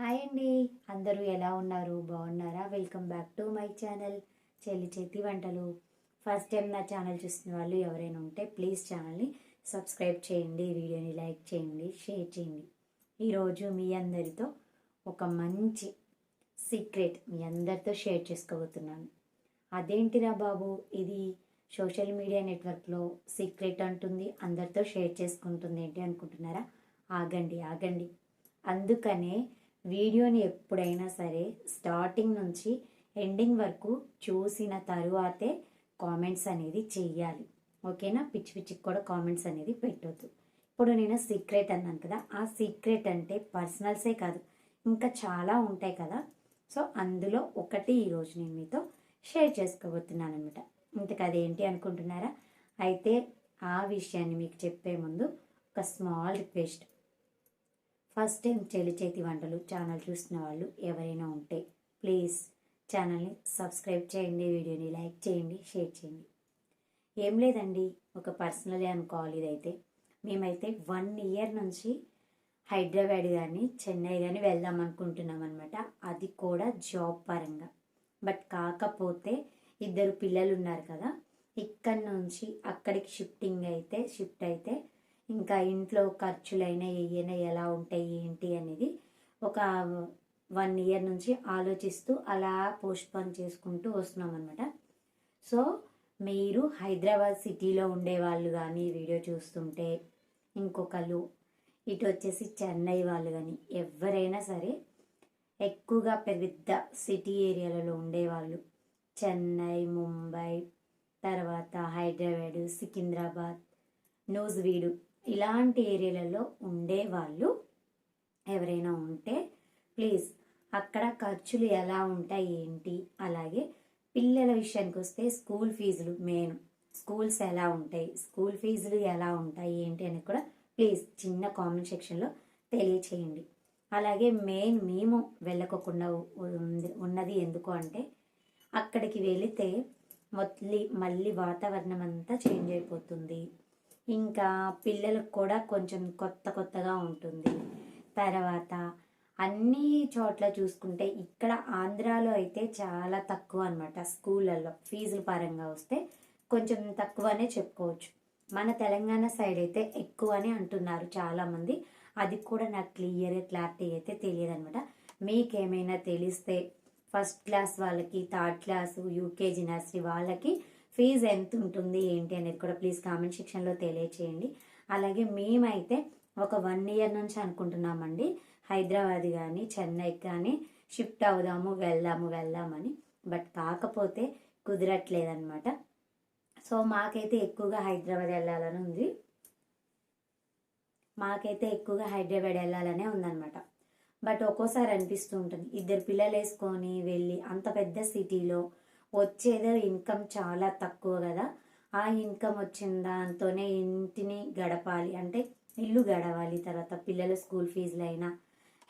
Hi అండి. అందరూ ఎలా ఉన్నారు? బాగున్నారా? Welcome back to my channel Chelli Chethi Vantalu. First time నా ఛానల్ చూస్తున్న వాళ్ళు ఎవరైనా ఉంటే ప్లీజ్ ఛానల్ని సబ్స్క్రైబ్ చేయండి వీడియోని లైక్ చేయండి షేర్ చేయండి. ఈరోజు మీ అందరితో ఒక మంచి సీక్రెట్ మీ అందరితో షేర్ చేసుకోబోతున్నాను. అదేంటిరా బాబు? ఇది సోషల్ మీడియా నెట్వర్క్లో సీక్రెట్ అంటుంది అందరితో షేర్ చేసుకుంటుంది ఏంటి అనుకుంటున్నారా? ఆగండి ఆగండి. అందుకనే వీడియోని ఎప్పుడైనా సరే స్టార్టింగ్ నుంచి ఎండింగ్ వరకు చూసిన తరువాతే కామెంట్స్ అనేది చెయ్యాలి. ఓకేనా? పిచ్చి పిచ్చికి కూడా కామెంట్స్ అనేది పెట్టొద్దు. ఇప్పుడు నేను సీక్రెట్ అన్నాను కదా ఆ సీక్రెట్ అంటే పర్సనల్సే కాదు ఇంకా చాలా ఉంటాయి కదా. సో అందులో ఒకటి ఈరోజు నేను మీతో షేర్ చేసుకోబోతున్నాను అనమాట ఇంతకు అదేంటి అనుకుంటున్నారా? అయితే ఆ విషయాన్ని మీకు చెప్పే ముందు ఒక స్మాల్ రిక్వెస్ట్. ఫస్ట్ టైం చెల్లి చేతి వంటలు ఛానల్ చూస్తున్న వాళ్ళు ఎవరైనా ఉంటే ప్లీజ్ ఛానల్ని సబ్స్క్రైబ్ చేయండి వీడియోని లైక్ చేయండి షేర్ చేయండి. ఏం లేదండి ఒక పర్సనలే అనుకోవాలి ఇదైతే. మేమైతే వన్ ఇయర్ నుంచి హైదరాబాద్ కానీ చెన్నై కానీ వెళ్దాం అనుకుంటున్నాం అనమాట అది కూడా జాబ్ పరంగా. బట్ కాకపోతే ఇద్దరు పిల్లలు ఉన్నారు కదా ఇక్కడి నుంచి అక్కడికి షిఫ్టింగ్ అయితే షిఫ్ట్ అయితే ఇంకా ఇంట్లో ఖర్చులైనా ఏయైనా ఎలా ఉంటాయి ఏంటి అనేది ఒక వన్ ఇయర్ నుంచి ఆలోచిస్తూ అలా పోస్ట్పోన్ చేసుకుంటూ వస్తున్నాం అనమాట సో మీరు హైదరాబాద్ సిటీలో ఉండే వాళ్ళు కానీ వీడియో చూస్తుంటే ఇంకొకళ్ళు ఇటు వచ్చేసి చెన్నై వాళ్ళు కానీ ఎవరైనా సరే ఎక్కువగా పెద్ద సిటీ ఏరియాలలో ఉండేవాళ్ళు. చెన్నై ముంబై తర్వాత హైదరాబాద్ సికింద్రాబాద్ నూజ్వీడు ఇలాంటి ఏరియాలలో ఉండేవాళ్ళు ఎవరైనా ఉంటే ప్లీజ్ అక్కడ ఖర్చులు ఎలా ఉంటాయి ఏంటి? అలాగే పిల్లల విషయానికి వస్తే స్కూల్ ఫీజులు మెయిన్. స్కూల్స్ ఎలా ఉంటాయి? స్కూల్ ఫీజులు ఎలా ఉంటాయి ఏంటి అని కూడా ప్లీజ్ చిన్న కామెంట్ సెక్షన్లో తెలియచేయండి. అలాగే మెయిన్ మేము వెళ్ళకోకుండా ఉంది- ఉన్నది ఎందుకు అంటే అక్కడికి వెళితే మొత్లీ మళ్ళీ వాతావరణం అంతా చేంజ్ అయిపోతుంది. ఇంకా పిల్లలకు కూడా కొంచెం కొత్త కొత్తగా ఉంటుంది. తర్వాత అన్ని చోట్ల చూసుకుంటే ఇక్కడ ఆంధ్రాలో అయితే చాలా తక్కువ అనమాట స్కూళ్ళల్లో ఫీజుల పరంగా వస్తే కొంచెం తక్కువనే చెప్పుకోవచ్చు. మన తెలంగాణ సైడ్ అయితే ఎక్కువ అని అంటున్నారు చాలామంది. అది కూడా నాకు క్లియర్ క్లారిటీ అయితే తెలియదు అనమాట మీకేమైనా తెలిస్తే ఫస్ట్ క్లాస్ వాళ్ళకి థర్డ్ క్లాస్ యూకేజీ నర్సరీ వాళ్ళకి ఫీజు ఎంత ఉంటుంది ఏంటి అనేది కూడా ప్లీజ్ కామెంట్ సెక్షన్లో తెలియచేయండి. అలాగే మేమైతే ఒక వన్ ఇయర్ నుంచి అనుకుంటున్నామండి. హైదరాబాద్ కానీ చెన్నై కానీ షిఫ్ట్ అవుదాము వెళ్దాము వెళ్దామని. బట్ కాకపోతే కుదరట్లేదన్నమాట. సో మాకైతే ఎక్కువగా హైదరాబాద్ వెళ్ళాలని ఉంది. మాకైతే ఎక్కువగా హైదరాబాద్ వెళ్ళాలనే ఉందన్నమాట. బట్ ఒక్కోసారి అనిపిస్తూ ఉంటుంది. ఇద్దరు పిల్లలు వేసుకొని వెళ్ళి అంత పెద్ద సిటీలో వచ్చేది ఇన్కమ్ చాలా తక్కువ కదా. ఆ ఇన్కమ్ వచ్చిన దాంతోనే ఇంటిని గడపాలి. అంటే ఇల్లు గడవాలి తర్వాత పిల్లల స్కూల్ ఫీజులు అయినా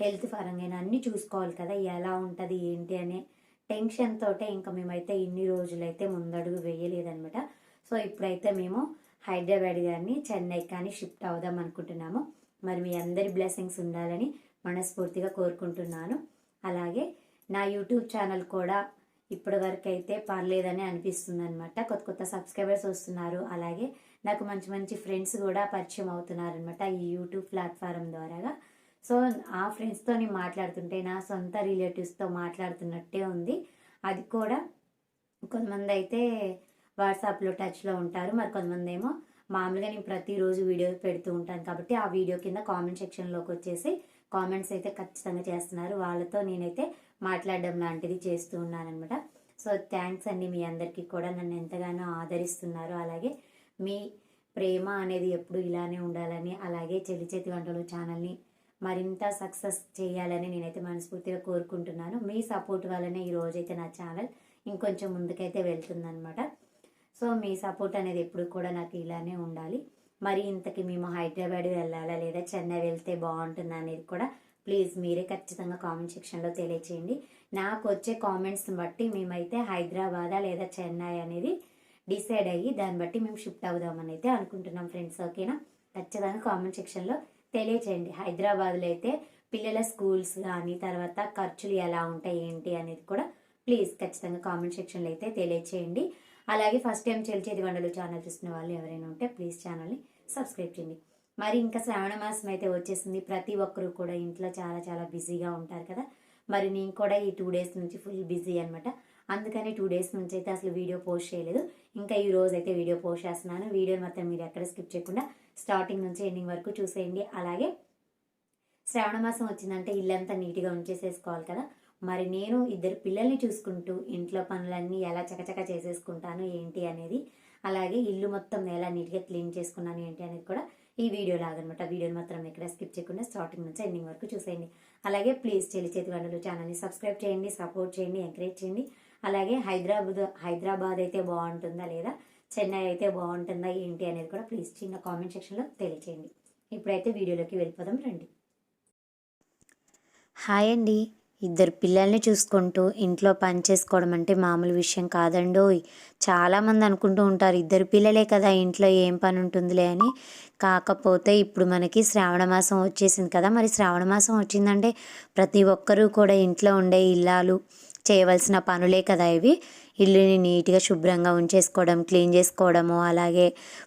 హెల్త్ పరంగా అయినా అన్నీ చూసుకోవాలి కదా. ఎలా ఉంటుంది ఏంటి అనే టెన్షన్ తోటే ఇంకా మేమైతే ఇన్ని రోజులైతే ముందడుగు వేయలేదనమాట సో ఇప్పుడైతే మేము హైదరాబాద్ కానీ చెన్నై కానీ షిఫ్ట్ అవుదాం అనుకుంటున్నాము. మరి మీ అందరి బ్లెస్సింగ్స్ ఉండాలని మనస్ఫూర్తిగా కోరుకుంటున్నాను. అలాగే నా యూట్యూబ్ ఛానల్ కూడా ఇప్పటి వరకు అయితే పర్లేదని అనిపిస్తుంది అనమాట కొత్త కొత్త సబ్స్క్రైబర్స్ వస్తున్నారు. అలాగే నాకు మంచి మంచి ఫ్రెండ్స్ కూడా పరిచయం అవుతున్నారనమాట ఈ యూట్యూబ్ ప్లాట్ఫారం ద్వారాగా. సో ఆ ఫ్రెండ్స్తో నేను మాట్లాడుతుంటే నా సొంత రిలేటివ్స్తో మాట్లాడుతున్నట్టే ఉంది. అది కూడా కొంతమంది అయితే వాట్సాప్లో టచ్లో ఉంటారు. మరి కొంతమంది ఏమో మామూలుగా నేను ప్రతిరోజు వీడియో పెడుతూ ఉంటాను కాబట్టి ఆ వీడియో కింద కామెంట్ సెక్షన్లోకి వచ్చేసి కామెంట్స్ అయితే ఖచ్చితంగా చేస్తున్నారు. వాళ్ళతో నేనైతే మాట్లాడడం లాంటిది చేస్తూ ఉన్నానమాట సో థ్యాంక్స్ అండి మీ అందరికీ కూడా. నన్ను ఎంతగానో ఆదరిస్తున్నారు. అలాగే మీ ప్రేమ అనేది ఎప్పుడు ఇలానే ఉండాలని అలాగే చెల్లి చేతి వంటలు ఛానల్ని మరింత సక్సెస్ చేయాలని నేనైతే మనస్ఫూర్తిగా కోరుకుంటున్నాను. మీ సపోర్ట్ వల్లనే ఈ రోజైతే నా ఛానల్ ఇంకొంచెం ముందుకైతే వెళ్తుందనమాట సో మీ సపోర్ట్ అనేది ఎప్పుడు కూడా నాకు ఇలానే ఉండాలి. మరి ఇంతకి మేము హైదరాబాద్ వెళ్ళాలా లేదా చెన్నై వెళ్తే బాగుంటుందా అనేది కూడా ప్లీజ్ మీరే ఖచ్చితంగా కామెంట్ సెక్షన్లో తెలియచేయండి. నాకు వచ్చే కామెంట్స్ని బట్టి మేమైతే హైదరాబాదా లేదా చెన్నై అనేది డిసైడ్ అయ్యి దాన్ని బట్టి మేము షిఫ్ట్ అవుదామని అయితే అనుకుంటున్నాం ఫ్రెండ్స్ ఓకేనా ఖచ్చితంగా కామెంట్ సెక్షన్లో తెలియచేయండి. హైదరాబాద్లో అయితే పిల్లల స్కూల్స్ కానీ తర్వాత ఖర్చులు ఎలా ఉంటాయి ఏంటి అనేది కూడా ప్లీజ్ ఖచ్చితంగా కామెంట్ సెక్షన్లో అయితే తెలియచేయండి. అలాగే ఫస్ట్ టైం చెల్చేది వండలు ఛానల్ చూసిన వాళ్ళు ఎవరైనా ఉంటే ప్లీజ్ ఛానల్ని సబ్స్క్రైబ్ చేయండి. మరి ఇంకా శ్రావణ మాసం అయితే వచ్చేసింది. ప్రతి ఒక్కరు కూడా ఇంట్లో చాలా చాలా బిజీగా ఉంటారు కదా. మరి నేను కూడా ఈ టూ డేస్ నుంచి ఫుల్ బిజీ అనమాట అందుకని టూ డేస్ నుంచి అయితే అసలు వీడియో పోస్ట్ చేయలేదు. ఇంకా ఈ రోజు అయితే వీడియో పోస్ట్ చేస్తున్నాను. వీడియో మాత్రం మీరు ఎక్కడ స్కిప్ చేయకుండా స్టార్టింగ్ నుంచి ఎండింగ్ వరకు చూసేయండి. అలాగే శ్రావణ మాసం వచ్చిందంటే ఇల్లంతా నీట్గా ఉంచేసేసుకోవాలి కదా. మరి నేను ఇద్దరు పిల్లల్ని చూసుకుంటూ ఇంట్లో పనులన్నీ ఎలా చకచక చేసేసుకుంటాను ఏంటి అనేది అలాగే ఇల్లు మొత్తం ఎలా నీట్గా క్లీన్ చేసుకున్నాను ఏంటి అనేది కూడా ఈ వీడియో లాగనమాట. వీడియోని మాత్రం ఎక్కడ స్కిప్ చేయకుండా స్టార్టింగ్ నుంచి ఎండింగ్ వరకు చూసేయండి. అలాగే ప్లీజ్ చెల్లి చేతి వంటలు ఛానల్ని సబ్స్క్రైబ్ చేయండి సపోర్ట్ చేయండి ఎంకరేజ్ చేయండి. అలాగే హైదరాబాద్ హైదరాబాద్ అయితే బాగుంటుందా లేదా చెన్నై అయితే బాగుంటుందా ఏంటి అనేది కూడా ప్లీజ్ చిన్న కామెంట్ సెక్షన్లో తెలియచేయండి. ఇప్పుడైతే వీడియోలోకి వెళ్ళిపోదాం రండి. హాయ్ అండి. ఇద్దరు పిల్లల్ని చూసుకుంటూ ఇంట్లో పని చేసుకోవడం అంటే మామూలు విషయం కాదండోయ్ చాలామంది అనుకుంటూ ఉంటారు ఇద్దరు పిల్లలే కదా ఇంట్లో ఏం పని ఉంటుందిలే అని. కాకపోతే ఇప్పుడు మనకి శ్రావణ మాసం వచ్చేసింది కదా మరి శ్రావణ మాసం వచ్చిందంటే ప్రతి ఒక్కరూ కూడా ఇంట్లో ఉండే ఇల్లాలు చేయవలసిన పనులే కదా ఇవి. ఇల్లుని నీట్గా శుభ్రంగా ఉంచేసుకోవడం క్లీన్ చేసుకోవడము అలాగే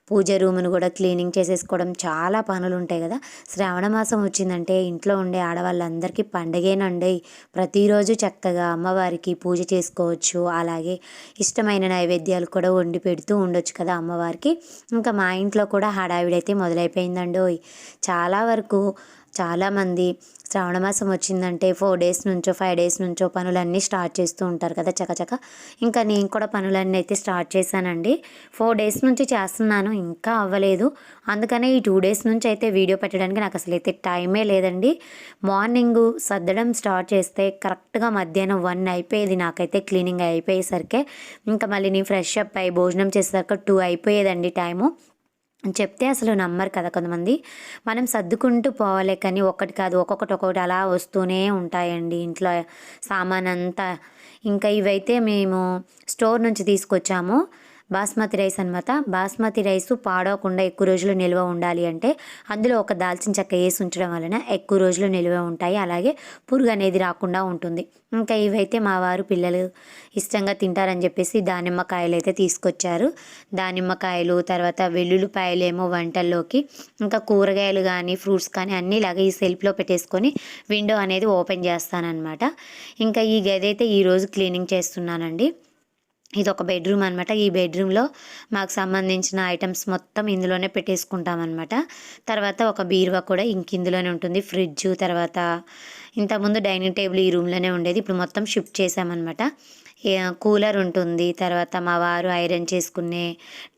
పూజ రూమ్ను కూడా క్లీనింగ్ చేసేసుకోవడం చాలా పనులు ఉంటాయి కదా. శ్రావణ మాసం వచ్చిందంటే ఇంట్లో ఉండే ఆడవాళ్ళందరికీ పండగేనండి. ప్రతిరోజు చక్కగా అమ్మవారికి పూజ చేసుకోవచ్చు. అలాగే ఇష్టమైన నైవేద్యాలు కూడా వండి పెడుతూ ఉండొచ్చు కదా అమ్మవారికి. ఇంకా మా ఇంట్లో కూడా హడావిడైతే మొదలైపోయిందండి చాలా వరకు చాలామంది శ్రావణ మాసం వచ్చిందంటే ఫోర్ డేస్ నుంచో ఫైవ్ డేస్ నుంచో పనులన్నీ స్టార్ట్ చేస్తూ ఉంటారు కదా చకచక. ఇంకా నేను కూడా పనులన్నీ అయితే స్టార్ట్ చేశానండి. ఫోర్ డేస్ నుంచి చేస్తున్నాను ఇంకా అవ్వలేదు. అందుకనే ఈ టూ డేస్ నుంచి అయితే వీడియో పెట్టడానికి నాకు అసలు అయితే టైమే లేదండి. మార్నింగ్ సర్దడం స్టార్ట్ చేస్తే కరెక్ట్గా మధ్యాహ్నం వన్ అయిపోయేది నాకైతే క్లీనింగ్ అయిపోయేసరికి. ఇంకా మళ్ళీ నేను ఫ్రెష్ అప్ అయ్యి భోజనం చేసేసరికి టూ అయిపోయేదండి టైము. చెప్తే అసలు నమ్మరు కదా కొంతమంది. మనం సర్దుకుంటూ పోవాలి కానీ ఒక్కటి కాదు ఒక్కొక్కటి ఒక్కొక్కటి అలా వస్తూనే ఉంటాయండి ఇంట్లో సామాన్ అంతా ఇంకా ఇవైతే మేము స్టోర్ నుంచి తీసుకొచ్చాము. బాస్మతి రైస్ అనమాట బాస్మతి రైస్ పాడవకుండా ఎక్కువ రోజులు నిల్వ ఉండాలి అంటే అందులో ఒక దాల్చిన చెక్క వేసి ఉంచడం వలన ఎక్కువ రోజులు నిల్వ ఉంటాయి. అలాగే పురుగు అనేది రాకుండా ఉంటుంది. ఇంకా ఇవైతే మా వారు పిల్లలు ఇష్టంగా తింటారని చెప్పేసి దానిమ్మకాయలు అయితే తీసుకొచ్చారు. దానిమ్మకాయలు తర్వాత వెల్లుల్లిపాయలు ఏమో వంటల్లోకి ఇంకా కూరగాయలు కానీ ఫ్రూట్స్ కానీ అన్నీ ఇలాగే ఈ సెల్ఫ్లో పెట్టేసుకొని విండో అనేది ఓపెన్ చేస్తానన్నమాట. ఇంకా ఈ గది అయితే ఈరోజు క్లీనింగ్ చేస్తున్నానండి. ఇది ఒక బెడ్రూమ్ అనమాట ఈ బెడ్రూమ్లో మాకు సంబంధించిన ఐటమ్స్ మొత్తం ఇందులోనే పెట్టేసుకుంటాం అనమాట తర్వాత ఒక బీరువా కూడా ఇంక ఇందులోనే ఉంటుంది. ఫ్రిడ్జ్ తర్వాత ఇంతకుముందు డైనింగ్ టేబుల్ ఈ రూమ్లోనే ఉండేది. ఇప్పుడు మొత్తం షిఫ్ట్ చేసామన్నమాట. కూలర్ ఉంటుంది. తర్వాత మా వారు ఐరన్ చేసుకునే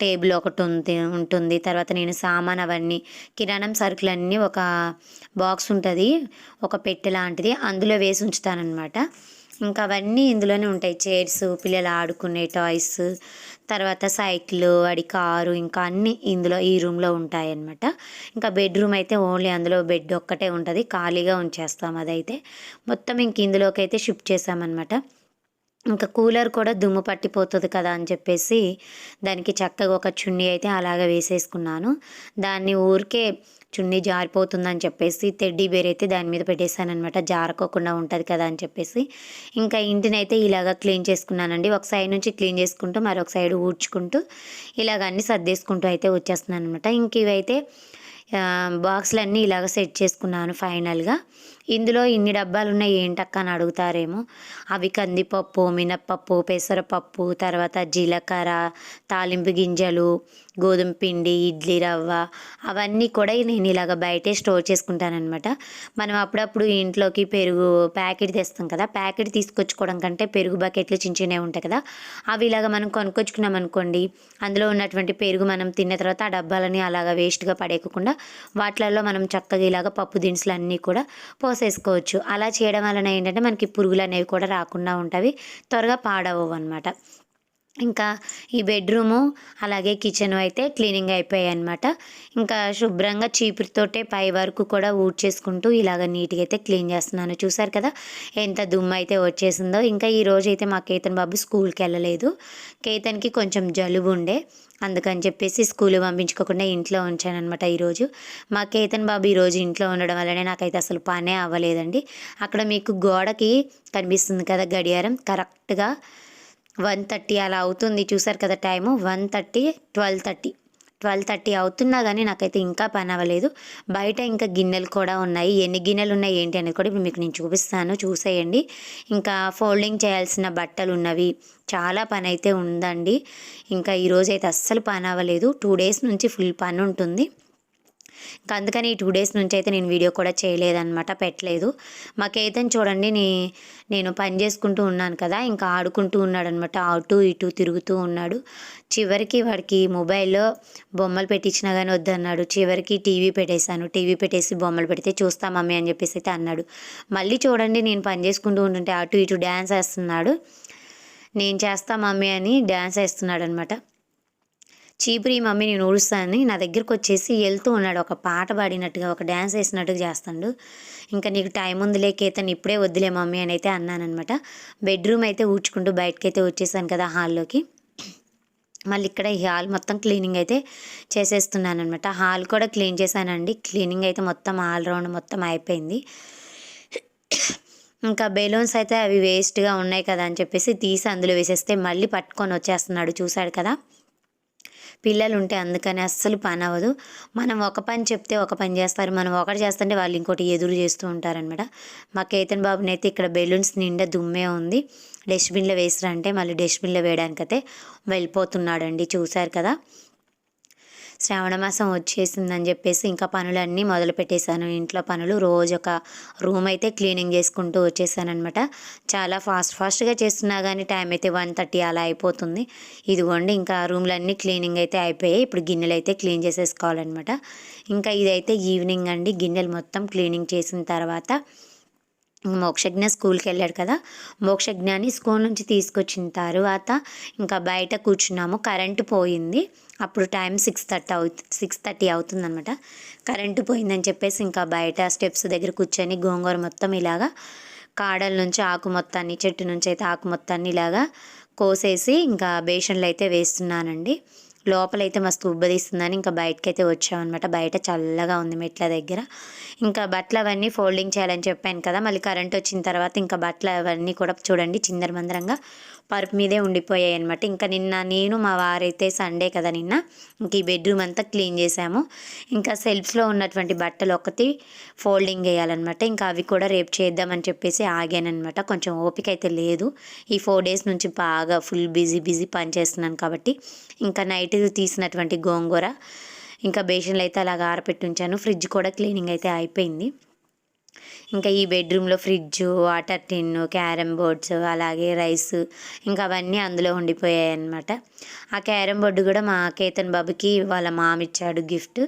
టేబుల్ ఒకటి ఉంది ఉంటుంది. తర్వాత నేను సామాన్ అవన్నీ కిరాణం సరుకులన్నీ ఒక బాక్స్ ఉంటుంది. ఒక పెట్టె లాంటిది. అందులో వేసి ఉంచుతానమాట ఇంకా అవన్నీ ఇందులోనే ఉంటాయి. చైర్స్ పిల్లలు ఆడుకునే టాయ్స్ తర్వాత సైకిల్ వాడి కారు ఇంకా అన్నీ ఇందులో ఈ రూమ్లో ఉంటాయి అన్నమాట ఇంకా బెడ్రూమ్ అయితే ఓన్లీ అందులో బెడ్ ఒక్కటే ఉంటుంది. ఖాళీగా ఉంచేస్తాం అదైతే. మొత్తం ఇంక ఇందులోకి అయితే షిఫ్ట్ చేసామన్నమాట. ఇంకా కూలర్ కూడా దుమ్ము పట్టిపోతుంది కదా అని చెప్పేసి దానికి చక్కగా ఒక చున్నీ అయితే అలాగే వేసేసుకున్నాను. దాన్ని ఊరికే చున్నీ జారిపోతుందని చెప్పేసి తెడ్డీ బేర్ అయితే దాని మీద పెట్టేశానమాట జారకోకుండా ఉంటుంది కదా అని చెప్పేసి. ఇంకా ఇంటిని అయితే ఇలాగ క్లీన్ చేసుకున్నానండి. ఒక సైడ్ నుంచి క్లీన్ చేసుకుంటూ మరొక సైడ్ ఊడ్చుకుంటూ ఇలాగ అన్నీ సర్దేసుకుంటూ అయితే వచ్చేస్తున్నాను అనమాట ఇంక ఇవైతే బాక్స్లన్నీ ఇలాగ సెట్ చేసుకున్నాను ఫైనల్గా ఇందులో ఇన్ని డబ్బాలు ఉన్నాయి ఏంటక్క అని అడుగుతారేమో? అవి కందిపప్పు మినప్పప్పు పెసరపప్పు తర్వాత జీలకర్ర తాలింపు గింజలు గోధుమ పిండి ఇడ్లీ రవ్వ అవన్నీ కూడా నేను ఇలాగ బయటే స్టోర్ చేసుకుంటానమాట మనం అప్పుడప్పుడు ఇంట్లోకి పెరుగు ప్యాకెట్ తెస్తాం కదా ప్యాకెట్ తీసుకొచ్చుకోవడం కంటే పెరుగు బకెట్లు చిన్న చిన్నవి ఉంటాయి కదా అవి ఇలాగ మనం కొనుక్కొచ్చుకున్నాం అనుకోండి అందులో ఉన్నటువంటి పెరుగు మనం తిన్న తర్వాత ఆ డబ్బాలని అలాగ వేస్ట్గా పడేయకుండా వాటిలలో మనం చక్కగా ఇలాగ పప్పు దినుసులు అన్నీ కూడా పోసేసుకోవచ్చు అలా చేయడం వలన ఏంటంటే మనకి పురుగులు అనేవి కూడా రాకుండా ఉంటాయి త్వరగా పాడవు అనమాట ఇంకా ఈ బెడ్రూము అలాగే కిచెన్ అయితే క్లీనింగ్ అయిపోయాయి అనమాట ఇంకా శుభ్రంగా చీపురుతోటే పై వరకు కూడా ఊడ్చేసుకుంటూ ఇలాగ నీట్గా అయితే క్లీన్ చేస్తున్నాను. చూసారు కదా ఎంత దుమ్ము అయితే వచ్చేసిందో. ఇంకా ఈ రోజు అయితే మా కేతన్ బాబు స్కూల్కి వెళ్ళలేదు కేతన్కి కొంచెం జలుబు ఉండే అందుకని చెప్పేసి స్కూల్ పంపించుకోకుండా ఇంట్లో ఉంచాను అనమాట ఈరోజు. మా కేతన్ బాబు ఈరోజు ఇంట్లో ఉండడం వల్లనే నాకైతే అసలు పనే అవ్వలేదండి. అక్కడ మీకు గోడకి కనిపిస్తుంది కదా గడియారం. కరెక్ట్గా వన్ థర్టీ అలా అవుతుంది. చూసారు కదా time? One thirty twelve thirty. Twelve thirty అవుతున్నా కానీ నాకైతే ఇంకా పని అవ్వలేదు. బయట ఇంకా గిన్నెలు కూడా ఉన్నాయి. ఎన్ని గిన్నెలు ఉన్నాయి ఏంటి అనేది కూడా ఇప్పుడు మీకు నేను చూపిస్తాను. చూసేయండి. ఇంకా ఫోల్డింగ్ చేయాల్సిన బట్టలు ఉన్నవి. చాలా పని అయితే ఉందండి. ఇంకా ఈరోజు అయితే అస్సలు పని అవ్వలేదు. టూ డేస్ నుంచి ఫుల్ పని ఉంటుంది. ఇంకా అందుకని ఈ టూ డేస్ నుంచి అయితే నేను వీడియో కూడా చేయలేదన్నమాట పెట్టలేదు. మా కేతన్ చూడండి నీ నేను పని చేసుకుంటూ ఉన్నాను కదా ఇంకా ఆడుకుంటూ ఉన్నాడు అనమాట అటు ఇటు తిరుగుతూ ఉన్నాడు. చివరికి వాడికి మొబైల్లో బొమ్మలు పెట్టించినా కానీ వద్దన్నాడు. చివరికి టీవీ పెట్టేశాను. టీవీ పెట్టేసి బొమ్మలు పెడితే చూస్తా మమ్మీ అని చెప్పేసి అయితే అన్నాడు. మళ్ళీ చూడండి నేను పని చేసుకుంటూ ఉంటుంటే అటు ఇటు డ్యాన్స్ వేస్తున్నాడు. నేను చేస్తా మమ్మీ అని డ్యాన్స్ వేస్తున్నాడు అనమాట చీపురి మమ్మీ నేను ఊడుస్తానని నా దగ్గరకు వచ్చేసి వెళ్తూ ఉన్నాడు. ఒక పాట పాడినట్టుగా ఒక డ్యాన్స్ వేసినట్టుగా చేస్తాడు. ఇంకా నీకు టైం ఉందిలే కేతన్ ఇప్పుడే వద్దులే మమ్మీ అని అయితే అన్నానమాట బెడ్రూమ్ అయితే ఊడ్చుకుంటూ బయటకైతే అయితే వచ్చేసాను కదా హాల్లోకి. మళ్ళీ ఇక్కడ ఈ హాల్ మొత్తం క్లీనింగ్ అయితే చేసేస్తున్నాను అనమాట హాల్ కూడా క్లీన్ చేశానండి. క్లీనింగ్ అయితే మొత్తం ఆల్ రౌండ్ మొత్తం అయిపోయింది. ఇంకా బెలూన్స్ అయితే అవి వేస్ట్గా ఉన్నాయి కదా అని చెప్పేసి తీసి అందులో వేసేస్తే మళ్ళీ పట్టుకొని వచ్చేస్తున్నాడు. చూశాడు కదా? పిల్లలు ఉంటే అందుకని అస్సలు పని అవ్వదు మనం ఒక పని చెప్తే ఒక పని చేస్తారు. మనం ఒకటి చేస్తుంటే వాళ్ళు ఇంకోటి ఎదురు చేస్తూ ఉంటారనమాట మా కేతన్ బాబుని అయితే ఇక్కడ బెలూన్స్ నిండా దుమ్మే ఉంది. డస్ట్బిన్లో వేసిరంటే మళ్ళీ డస్ట్బిన్లో వేయడానికైతే వెళ్ళిపోతున్నాడండి. చూశారు కదా? శ్రావణ మాసం వచ్చేసిందని చెప్పేసి ఇంకా పనులన్నీ మొదలు పెట్టేశాను. ఇంట్లో పనులు రోజు ఒక రూమ్ అయితే క్లీనింగ్ చేసుకుంటూ వచ్చేసానమాట చాలా ఫాస్ట్ ఫాస్ట్గా చేస్తున్నా కానీ టైం అయితే వన్ థర్టీ అలా అయిపోతుంది. ఇదిగోండి ఇంకా రూమ్లన్నీ క్లీనింగ్ అయితే అయిపోయాయి. ఇప్పుడు గిన్నెలు అయితే క్లీన్ చేసేసుకోవాలన్నమాట. ఇంకా ఇదైతే ఈవినింగ్ అండి. గిన్నెలు మొత్తం క్లీనింగ్ చేసిన తర్వాత మోక్షజ్ఞ స్కూల్కి వెళ్ళాడు కదా మోక్షజ్ఞాని స్కూల్ నుంచి తీసుకొచ్చిన తర్వాత ఇంకా బయట కూర్చున్నాము. కరెంటు పోయింది. అప్పుడు టైం సిక్స్ థర్టీ అవు సిక్స్ థర్టీ అవుతుంది అనమాట కరెంటు పోయిందని చెప్పేసి ఇంకా బయట స్టెప్స్ దగ్గర కూర్చొని గోంగూర మొత్తం ఇలాగా కాడల నుంచి ఆకు మొత్తాన్ని చెట్టు నుంచి అయితే ఆకు మొత్తాన్ని ఇలాగా కోసేసి ఇంకా బేషన్లు అయితే వేస్తున్నానండి. లోపలైతే మస్తు ఉబ్బదీస్తుందని ఇంకా బయటకి అయితే వచ్చామన్నమాట. బయట చల్లగా ఉంది మెట్ల దగ్గర. ఇంకా బట్టలు అవన్నీ ఫోల్డింగ్ చేయాలని చెప్పాను కదా మళ్ళీ కరెంట్ వచ్చిన తర్వాత ఇంకా బట్టలు అవన్నీ కూడా చూడండి చిందరమందరంగా పరుపు మీదే ఉండిపోయాయి అనమాట ఇంకా నిన్న నేను మా వారైతే సండే కదా నిన్న ఇంక ఈ బెడ్రూమ్ అంతా క్లీన్ చేసాము. ఇంకా సెల్ఫ్స్లో ఉన్నటువంటి బట్టలు ఒకటి ఫోల్డింగ్ వేయాలన్నమాట. ఇంకా అవి కూడా రేపు చేద్దామని చెప్పేసి ఆగానమాట కొంచెం ఓపిక అయితే లేదు. ఈ ఫోర్ డేస్ నుంచి బాగా ఫుల్ బిజీ బిజీ పని చేస్తున్నాను కాబట్టి. ఇంకా నైట్ తీసినటువంటి గోంగూర ఇంకా బేషన్లు అయితే అలాగ ఆరపెట్టి ఉంచాను. ఫ్రిడ్జ్ కూడా క్లీనింగ్ అయితే అయిపోయింది. ఇంకా ఈ బెడ్రూమ్లో fridge water tin carrom boards అలాగే రైస్ ఇంకా అవన్నీ అందులో ఉండిపోయాయి అనమాట ఆ క్యారమ్ బోర్డు కూడా మా కేతన్ బాబుకి వాళ్ళ మామ ఇచ్చాడు గిఫ్ట్.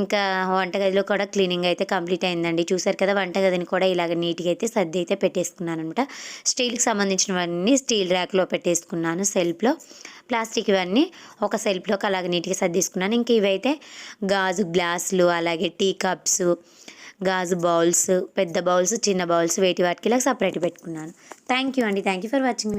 ఇంకా వంటగదిలో కూడా క్లీనింగ్ అయితే కంప్లీట్ అయిందండి. చూసారు కదా వంటగదిని కూడా ఇలాగ నీట్గా అయితే సర్ది అయితే పెట్టేసుకున్నాను అనమాట స్టీల్కి సంబంధించినవన్నీ స్టీల్ ర్యాక్లో పెట్టేసుకున్నాను సెల్ఫ్లో. ప్లాస్టిక్ ఇవన్నీ ఒక సెల్ఫ్లోకి అలాగే నీట్గా సర్దేసుకున్నాను. ఇంక ఇవైతే గాజు గ్లాసులు అలాగే టీ కప్స్ గాజు బౌల్స్ పెద్ద బౌల్స్ చిన్న బౌల్స్ వేటి వాటికి ఇలా సపరేట్ పెట్టుకున్నాను. థ్యాంక్ యూ అండి. Thank you for watching